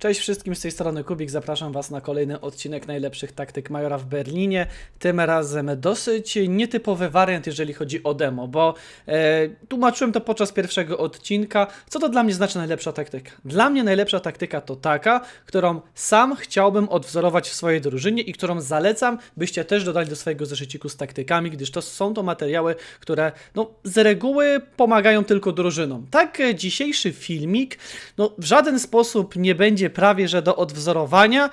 Cześć wszystkim, z tej strony Kubik, zapraszam Was na kolejny odcinek najlepszych taktyk Majora w Berlinie. Tym razem dosyć nietypowy wariant, jeżeli chodzi o demo, bo e, tłumaczyłem to podczas pierwszego odcinka. Co to dla mnie znaczy najlepsza taktyka? Dla mnie najlepsza taktyka to taka, którą sam chciałbym odwzorować w swojej drużynie i którą zalecam, byście też dodali do swojego zeszyciku z taktykami, gdyż to są to materiały, które no, z reguły pomagają tylko drużynom. Tak, dzisiejszy filmik no, w żaden sposób nie będzie prawie że do odwzorowania,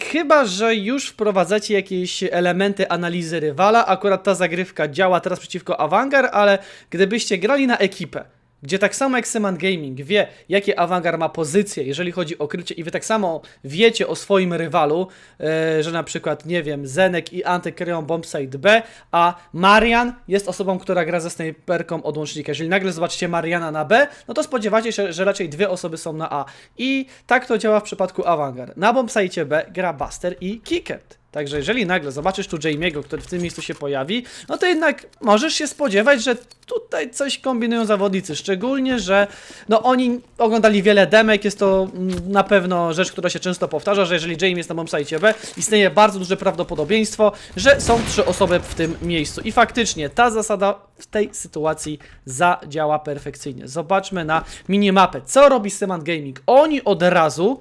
chyba że już wprowadzacie jakieś elementy analizy rywala. Akurat ta zagrywka działa teraz przeciwko Avangar, ale gdybyście grali na ekipę, gdzie tak samo jak Seman Gaming wie, jakie Avangar ma pozycje, jeżeli chodzi o krycie, i wy tak samo wiecie o swoim rywalu, e, że na przykład, nie wiem, Zenek i Antek kryją bombsite B, a Marian jest osobą, która gra ze snajperką od łącznika. Jeżeli nagle zobaczycie Mariana na B, no to spodziewacie się, że raczej dwie osoby są na A. I tak to działa w przypadku Avangar. Na bombsite B gra Buster i Kicket. Także jeżeli nagle zobaczysz tu Jamie'ego, który w tym miejscu się pojawi, no to jednak możesz się spodziewać, że tutaj coś kombinują zawodnicy. Szczególnie, że no oni oglądali wiele demek, jest to mm, na pewno rzecz, która się często powtarza, że jeżeli Jamie jest na bombsite B, istnieje bardzo duże prawdopodobieństwo, że są trzy osoby w tym miejscu. I faktycznie ta zasada w tej sytuacji zadziała perfekcyjnie. Zobaczmy na minimapę. Co robi Seman Gaming? Oni od razu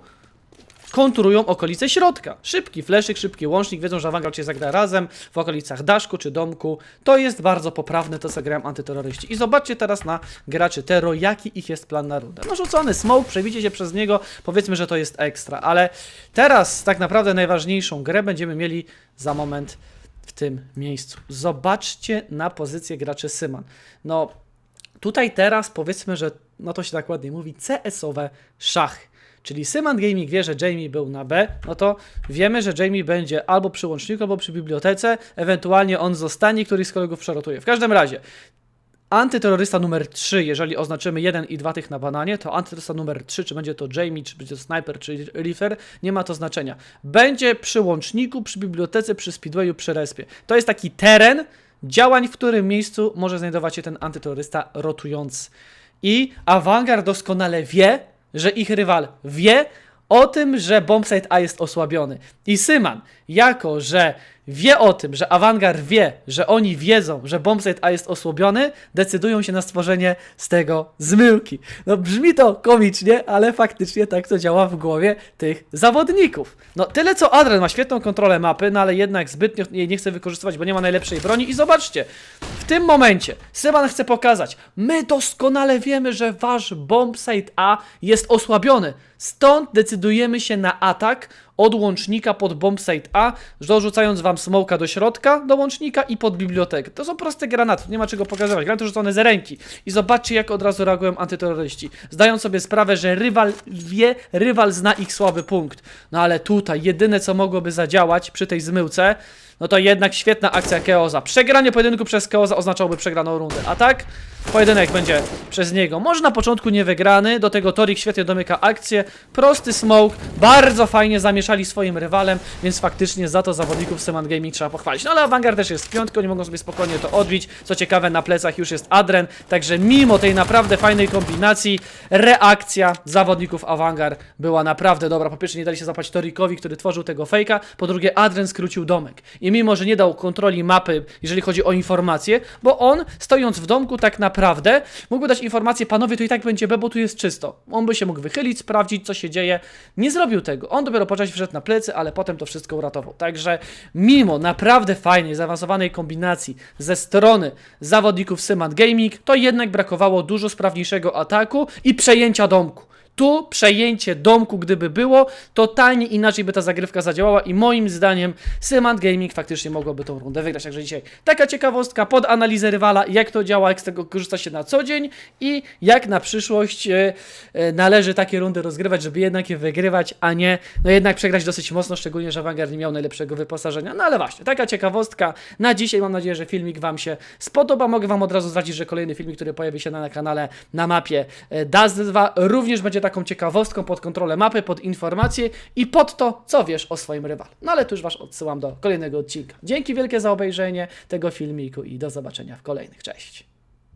kontrują okolice środka. Szybki fleszyk, szybki łącznik, wiedzą, że Avangard się zagra razem w okolicach daszku czy domku. To jest bardzo poprawne to, co grają antyterroryści. I zobaczcie teraz na graczy Tero, jaki ich jest plan na rundę. No rzucony smoke, przebicie się przez niego, powiedzmy, że to jest ekstra, ale teraz tak naprawdę najważniejszą grę będziemy mieli za moment w tym miejscu. Zobaczcie na pozycję graczy Syman. No, tutaj teraz powiedzmy, że no to się tak ładnie mówi, CS-owe szachy. Czyli Syman Gaming wie, że Jamie był na B, no to wiemy, że Jamie będzie albo przy łączniku, albo przy bibliotece, ewentualnie on zostanie, któryś z kolegów przerotuje. W każdym razie, antyterrorysta numer 3, jeżeli oznaczymy 1 i 2 tych na bananie, to antyterrorysta numer 3, czy będzie to Jamie, czy będzie to Sniper, czy Reefer, nie ma to znaczenia. Będzie przy łączniku, przy bibliotece, przy speedwayu, przy respie. To jest taki teren działań, w którym miejscu może znajdować się ten antyterrorysta rotujący. I Avangard doskonale wie, że ich rywal wie o tym, że bombsite A jest osłabiony. I Syman, jako że wie o tym, że Avangard wie, że oni wiedzą, że bombsite A jest osłabiony, decydują się na stworzenie z tego zmyłki. No brzmi to komicznie, ale faktycznie tak to działa w głowie tych zawodników. No tyle co Adren ma świetną kontrolę mapy, no ale jednak zbytnio jej nie chce wykorzystywać, bo nie ma najlepszej broni i zobaczcie, w tym momencie Syman chce pokazać, my doskonale wiemy, że wasz bombsite A jest osłabiony. Stąd decydujemy się na atak od łącznika pod bombsite A, dorzucając wam smoka do środka, do łącznika i pod bibliotekę. To są proste granaty, nie ma czego pokazywać. Granaty rzucone z ręki. I zobaczcie, jak od razu reagują antyterroryści. Zdają sobie sprawę, że rywal wie, rywal zna ich słaby punkt. No ale tutaj, jedyne co mogłoby zadziałać przy tej zmyłce, no to jednak świetna akcja Keoza. Przegranie pojedynku przez Keoza oznaczałoby przegraną rundę. A tak, pojedynek będzie przez niego. Może na początku nie wygrany, do tego Torik świetnie domyka akcję. Prosty smoke, bardzo fajnie zamieszali swoim rywalem, więc faktycznie za to zawodników Seman Gaming trzeba pochwalić. No ale Avangard też jest w piątkę, oni mogą sobie spokojnie to odbić. Co ciekawe, na plecach już jest Adren, także mimo tej naprawdę fajnej kombinacji, reakcja zawodników Avangard była naprawdę dobra. Po pierwsze nie dali się zapać Torikowi, który tworzył tego fejka, po drugie Adren skrócił domek. I mimo, że nie dał kontroli mapy, jeżeli chodzi o informacje, bo on, stojąc w domku, tak naprawdę mógłby dać informację, panowie, to i tak będzie B, bo tu jest czysto. On by się mógł wychylić, sprawdzić, co się dzieje. Nie zrobił tego. On dopiero po czasie wszedł na plecy, ale potem to wszystko uratował. Także mimo naprawdę fajnej, zaawansowanej kombinacji ze strony zawodników Syman Gaming, to jednak brakowało dużo sprawniejszego ataku i przejęcia domku. Tu przejęcie domku, gdyby było, totalnie inaczej by ta zagrywka zadziałała i moim zdaniem Syman Gaming faktycznie mogłoby tą rundę wygrać. Także dzisiaj taka ciekawostka pod analizę rywala, jak to działa, jak z tego korzysta się na co dzień i jak na przyszłość e, e, należy takie rundy rozgrywać, żeby jednak je wygrywać, a nie no jednak przegrać dosyć mocno, szczególnie, że Vanguard nie miał najlepszego wyposażenia. No ale właśnie, taka ciekawostka na dzisiaj. Mam nadzieję, że filmik Wam się spodoba. Mogę Wam od razu zdradzić, że kolejny filmik, który pojawi się na kanale na mapie e, Dust 2 również będzie taką ciekawostką pod kontrolę mapy, pod informacje i pod to, co wiesz o swoim rywalu. No ale tu już Was odsyłam do kolejnego odcinka. Dzięki wielkie za obejrzenie tego filmiku i do zobaczenia w kolejnych. Cześć!